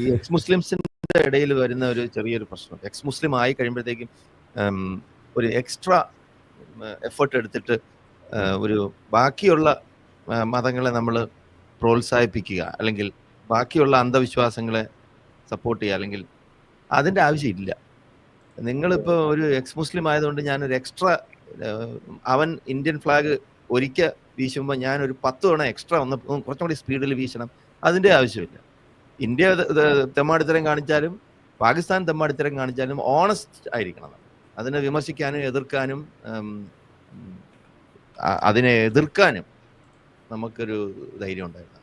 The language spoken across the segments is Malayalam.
ഈ എക്സ് മുസ്ലിംസിന്റെ ഇടയിൽ വരുന്ന ഒരു ചെറിയൊരു പ്രശ്നം എക്സ് മുസ്ലിം ആയി കഴിയുമ്പോഴത്തേക്കും ഒരു എക്സ്ട്രാ എഫേർട്ട് എടുത്തിട്ട് ഒരു ബാക്കിയുള്ള മതങ്ങളെ നമ്മൾ പ്രോത്സാഹിപ്പിക്കുക അല്ലെങ്കിൽ ബാക്കിയുള്ള അന്ധവിശ്വാസങ്ങളെ സപ്പോർട്ട് ചെയ്യുക അല്ലെങ്കിൽ അതിന്റെ ആവശ്യമില്ല. നിങ്ങളിപ്പോൾ ഒരു എക്സ് മുസ്ലിം ആയതുകൊണ്ട് ഞാനൊരു എക്സ്ട്രാ അവൻ ഇന്ത്യൻ ഫ്ലാഗ് ഒരിക്കൽ വീശുമ്പോൾ ഞാനൊരു പത്ത് തവണ എക്സ്ട്രാ ഒന്ന് കുറച്ചും കൂടി സ്പീഡിൽ വീശണം. അതിന്റെ ആവശ്യമില്ല. ഇന്ത്യ തെമ്മാടിത്തരം കാണിച്ചാലും പാകിസ്ഥാൻ തെമ്മാടിത്തരം കാണിച്ചാലും ഓണസ്റ്റ് ആയിരിക്കണം. അതിനെ വിമർശിക്കാനും എതിർക്കാനും അതിനെ എതിർക്കാനും നമുക്കൊരു ധൈര്യം ഉണ്ടായിരുന്നു.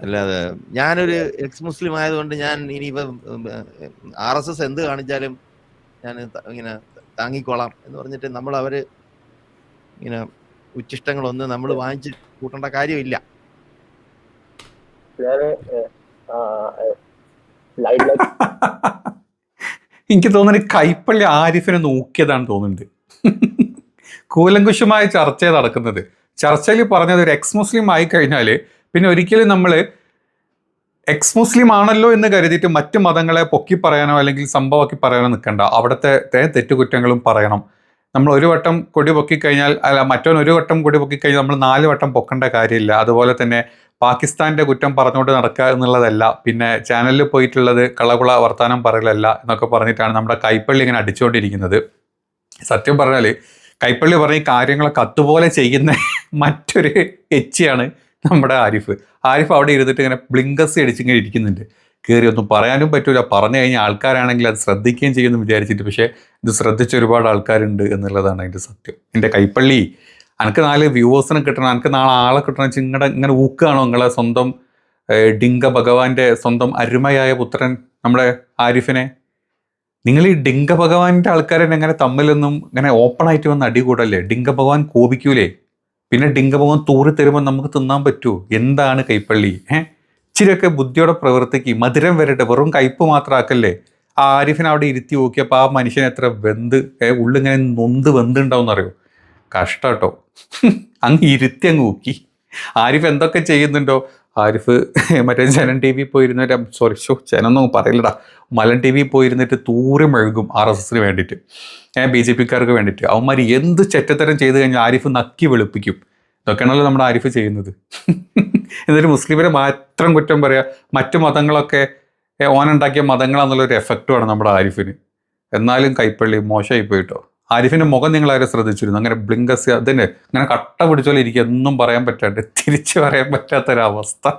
അല്ലാതെ ഞാനൊരു എക്സ് മുസ്ലിം ആയതുകൊണ്ട് ഞാൻ ഇനിയിപ്പം ആർ എസ് എസ് എന്ത് കാണിച്ചാലും ഞാൻ ഇങ്ങനെ താങ്ങിക്കോളാം എന്ന് പറഞ്ഞിട്ട് നമ്മൾ അവർ ഇങ്ങനെ ഉച്ചിഷ്ടങ്ങളൊന്നും നമ്മൾ വാങ്ങിച്ച് കൂട്ടേണ്ട കാര്യമില്ല. എനിക്ക് തോന്നുന്നു കൈപ്പള്ളി ആരിഫിനെ നോക്കിയതാണ് തോന്നുന്നുണ്ട്. കൂലങ്കുശമായ ചർച്ച നടക്കുന്നത്. ചർച്ചയിൽ പറഞ്ഞത് ഒരു എക്സ് മുസ്ലിം ആയി കഴിഞ്ഞാൽ പിന്നെ ഒരിക്കലും നമ്മൾ എക്സ് മുസ്ലിം ആണല്ലോ എന്ന് കരുതിയിട്ട് മറ്റു മതങ്ങളെ പൊക്കി പറയാനോ അല്ലെങ്കിൽ സംഭവമാക്കി പറയാനോ നിൽക്കണ്ട അവിടുത്തെ തെറ്റുകുറ്റങ്ങളും പറയണം. നമ്മൾ ഒരു വട്ടം കൊടി പൊക്കിക്കഴിഞ്ഞാൽ അല്ല മറ്റവൻ ഒരു വട്ടം കൊടി പൊക്കിക്കഴിഞ്ഞാൽ നമ്മൾ നാല് വട്ടം പൊക്കേണ്ട കാര്യമില്ല. അതുപോലെ തന്നെ പാകിസ്ഥാന്റെ കുറ്റം പറഞ്ഞുകൊണ്ട് നടക്കുക എന്നുള്ളതല്ല. പിന്നെ ചാനലിൽ പോയിട്ടുള്ളത് കളകുള വർത്താനം പറയലല്ല എന്നൊക്കെ പറഞ്ഞിട്ടാണ് നമ്മുടെ കൈപ്പള്ളി ഇങ്ങനെ അടിച്ചുകൊണ്ടിരിക്കുന്നത്. സത്യം പറഞ്ഞാൽ കൈപ്പള്ളി പറഞ്ഞ കാര്യങ്ങളൊക്കെ അതുപോലെ ചെയ്യുന്ന മറ്റൊരു എച്ചിയാണ് നമ്മുടെ ആരിഫ്. ആരിഫ് അവിടെ ഇരുന്നിട്ട് ഇങ്ങനെ ബ്ലിങ്കസ് അടിച്ചിങ്ങനെ ഇരിക്കുന്നുണ്ട്. കയറി ഒന്നും പറയാനും പറ്റൂല. പറഞ്ഞു കഴിഞ്ഞാൽ ആൾക്കാരാണെങ്കിൽ അത് ശ്രദ്ധിക്കുകയും ചെയ്യുമെന്ന് വിചാരിച്ചിട്ട്. പക്ഷേ ഇത് ശ്രദ്ധിച്ച ഒരുപാട് ആൾക്കാരുണ്ട് എന്നുള്ളതാണ് അതിന്റെ സത്യം. എന്റെ കൈപ്പള്ളി എനിക്ക് നാല് വ്യൂവേഴ്സിനെ കിട്ടണം. എനിക്ക് നാളെ ആളെ കിട്ടണം വെച്ചാൽ ഇങ്ങടെ ഇങ്ങനെ ഊക്കുകയാണോ നിങ്ങളെ സ്വന്തം ഡിങ്ക ഭഗവാന്റെ സ്വന്തം അരുമയായ പുത്രൻ നമ്മുടെ ആരിഫിനെ? നിങ്ങൾ ഈ ഡിങ്ക ഭഗവാന്റെ ആൾക്കാരെ എങ്ങനെ തമ്മിലൊന്നും ഇങ്ങനെ ഓപ്പൺ ആയിട്ട് വന്ന് അടി കൂടല്ലേ ഡിങ്ക ഭഗവാൻ കോപിക്കൂലേ? പിന്നെ ഡിങ്ക ഭഗവാൻ തൂറി തരുമ്പോൾ നമുക്ക് തിന്നാൻ പറ്റൂ? എന്താണ് കൈപ്പള്ളി? ഏഹ് ഇച്ചിരിയൊക്കെ ബുദ്ധിയോടെ പ്രവർത്തിക്കും. മധുരം വരട്ടെ. വെറും കയ്പ് മാത്രമാക്കല്ലേ ആ ആരിഫിനെ അവിടെ ഇരുത്തി നോക്കിയപ്പോൾ ആ മനുഷ്യൻ എത്ര വെന്ത് ഉള്ളിങ്ങനെ നൊന്ത് വെന്തുണ്ടാവും അറിയോ കഷ്ടാട്ടോ. അങ്ങ് ഇരുത്തി അങ്ങ് നോക്കി. ആരിഫ് എന്തൊക്കെ ചെയ്യുന്നുണ്ടോ? ആരിഫ് മറ്റേ ജനൻ ടി വി പോയിരുന്നിട്ട് സോറി ഷോ ജനൊന്നും പറയില്ലടാ. മലൻ ടി വി പോയിരുന്നിട്ട് തൂറി മെഴുകും ആർ എസ് എസിന് വേണ്ടിയിട്ട്. ഏഹ് ബി ജെ പിക്കാർക്ക് വേണ്ടിയിട്ട്. അവന്മാർ എന്ത് ചെറ്റത്തരം ചെയ്ത് കഴിഞ്ഞാൽ ആരിഫ് നക്കി വെളുപ്പിക്കും. ഇതൊക്കെയാണല്ലോ നമ്മുടെ ആരിഫ് ചെയ്യുന്നത്. എന്നിട്ട് മുസ്ലിമിനെ മാത്രം കുറ്റം പറയുക മറ്റു മതങ്ങളൊക്കെ ഓനുണ്ടാക്കിയ മതങ്ങളാന്നുള്ളൊരു എഫക്റ്റുമാണ് നമ്മുടെ ആരിഫിന്. എന്നാലും കൈപ്പള്ളി മോശമായി പോയിട്ടോ. ആരിഫിന്റെ മുഖം നിങ്ങൾ ആരും ശ്രദ്ധിച്ചിരുന്നു? അങ്ങനെ ബ്ലിങ്കസ് അതിന് അങ്ങനെ കട്ട പിടിച്ചോലെ ഇരിക്കുക എന്നും പറയാൻ പറ്റാണ്ട് തിരിച്ചു പറയാൻ പറ്റാത്തൊരവസ്ഥ.